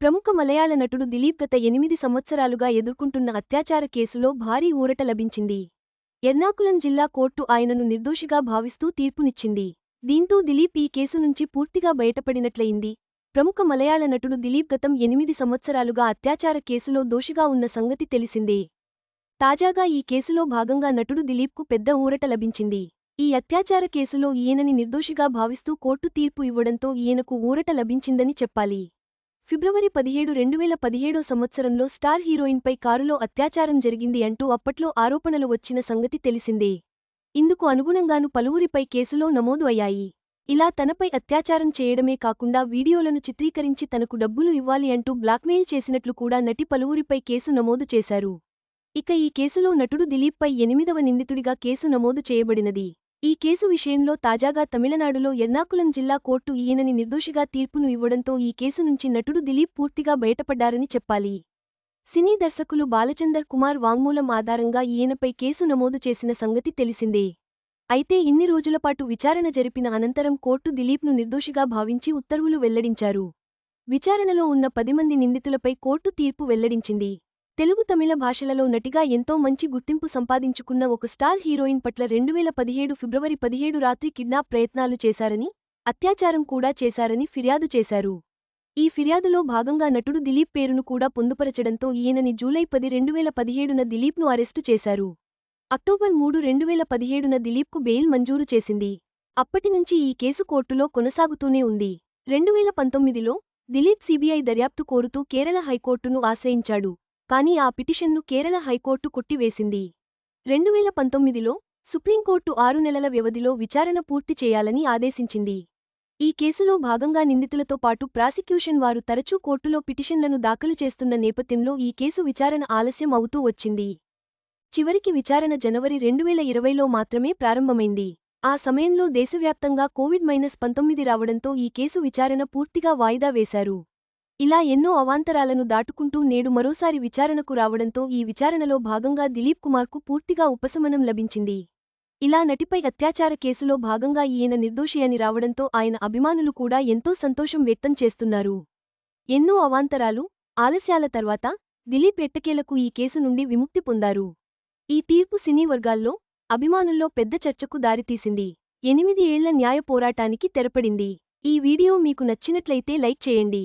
ప్రముఖ మలయాళ నటుడు దిలీప్ గత ఎనిమిది సంవత్సరాలుగా ఎదుర్కొంటున్న అత్యాచార కేసులో భారీ ఊరట లభించింది. ఎర్నాకులం జిల్లా కోర్టు ఆయనను నిర్దోషిగా భావిస్తూ తీర్పునిచ్చింది. దీంతో దిలీప్ ఈ కేసు నుంచి పూర్తిగా బయటపడినట్లయింది. ప్రముఖ మలయాళ నటుడు దిలీప్ గతం ఎనిమిది సంవత్సరాలుగా అత్యాచార కేసులో దోషిగా ఉన్న సంగతి తెలిసిందే. తాజాగా ఈ కేసులో భాగంగా నటుడు దిలీప్కు పెద్ద ఊరట లభించింది. ఈ అత్యాచార కేసులో ఈయనని నిర్దోషిగా భావిస్తూ కోర్టు తీర్పు ఇవ్వడంతో ఈయనకు ఊరట లభించిందని చెప్పాలి. ఫిబ్రవరి పదిహేడు రెండువేల పదిహేడో సంవత్సరంలో స్టార్ హీరోయిన్పై కారులో అత్యాచారం జరిగింది అంటూ అప్పట్లో ఆరోపణలు వచ్చిన సంగతి తెలిసిందే. ఇందుకు అనుగుణంగాను పలువురిపై కేసులో నమోదు అయ్యాయి. ఇలా తనపై అత్యాచారం చేయడమే కాకుండా వీడియోలను చిత్రీకరించి తనకు డబ్బులు ఇవ్వాలి అంటూ బ్లాక్మెయిల్ చేసినట్లు కూడా నటి పలువురిపై కేసు నమోదు చేశారు. ఇక ఈ కేసులో నటుడు దిలీప్పై ఎనిమిదవ నిందితుడిగా కేసు నమోదు చేయబడినది. ఈ కేసు విషయంలో తాజాగా తమిళనాడులో ఎర్నాకులం జిల్లా కోర్టు ఈయనని నిర్దోషిగా తీర్పును ఇవ్వడంతో ఈ కేసు నుంచి నటుడు దిలీప్ పూర్తిగా బయటపడ్డారని చెప్పాలి. సినీ దర్శకులు బాలచందర్ కుమార్ వాంగ్మూలం ఆధారంగా ఈయనపై కేసు నమోదు చేసిన సంగతి తెలిసిందే. అయితే ఇన్ని రోజులపాటు విచారణ జరిపిన అనంతరం కోర్టు దిలీప్ను నిర్దోషిగా భావించి ఉత్తర్వులు వెల్లడించారు. విచారణలో ఉన్న పది మంది నిందితులపై కోర్టు తీర్పు వెల్లడించింది. తెలుగు తమిళ భాషలలో నటిగా ఎంతో మంచి గుర్తింపు సంపాదించుకున్న ఒక స్టార్ హీరోయిన్ పట్ల రెండువేల పదిహేడు ఫిబ్రవరి పదిహేడు రాత్రి కిడ్నాప్ ప్రయత్నాలు చేశారని అత్యాచారం కూడా చేశారని ఫిర్యాదు చేశారు. ఈ ఫిర్యాదులో భాగంగా నటుడు దిలీప్ పేరును కూడా పొందుపరచడంతో ఈయనని జూలై పది రెండువేల పదిహేడున దిలీప్ను అరెస్టు చేశారు. అక్టోబర్ మూడు రెండువేల పదిహేడున దిలీప్కు బెయిల్ మంజూరు చేసింది. అప్పటినుంచి ఈ కేసు కోర్టులో కొనసాగుతూనే ఉంది. రెండువేల పంతొమ్మిదిలో దిలీప్ సిబిఐ దర్యాప్తు కోరుతూ కేరళ హైకోర్టును ఆశ్రయించాడు. కానీ ఆ పిటిషన్ను కేరళ హైకోర్టు కొట్టివేసింది. రెండువేల పంతొమ్మిదిలో సుప్రీంకోర్టు ఆరు నెలల వ్యవధిలో విచారణ పూర్తి చేయాలని ఆదేశించింది. ఈ కేసులో భాగంగా నిందితులతో పాటు ప్రాసిక్యూషన్ వారు తరచూ కోర్టులో పిటిషన్లను దాఖలు చేస్తున్న నేపథ్యంలో ఈ కేసు విచారణ ఆలస్యం అవుతూ వచ్చింది. చివరికి విచారణ జనవరి రెండువేల ఇరవైలో మాత్రమే ప్రారంభమైంది. ఆ సమయంలో దేశవ్యాప్తంగా కోవిడ్ మైనస్ పంతొమ్మిది రావడంతో ఈ కేసు విచారణ పూర్తిగా వాయిదా వేశారు. ఇలా ఎన్నో అవాంతరాలను దాటుకుంటూ నేడు మరోసారి విచారణకు రావడంతో ఈ విచారణలో భాగంగా దిలీప్ కుమార్కు పూర్తిగా ఉపశమనం లభించింది. ఇలా నటిపై అత్యాచార కేసులో భాగంగా ఈయన నిర్దోషి అని రావడంతో ఆయన అభిమానులు కూడా ఎంతో సంతోషం వ్యక్తం చేస్తున్నారు. ఎన్నో అవాంతరాలు ఆలస్యాల తర్వాత దిలీప్ ఎట్టకేలకు ఈ కేసు నుండి విముక్తి పొందారు. ఈ తీర్పు సినీ వర్గాల్లో అభిమానుల్లో పెద్ద చర్చకు దారితీసింది. ఎనిమిది ఏళ్ళ న్యాయ పోరాటానికి తెరపడింది. ఈ వీడియో మీకు నచ్చినట్లయితే లైక్ చేయండి.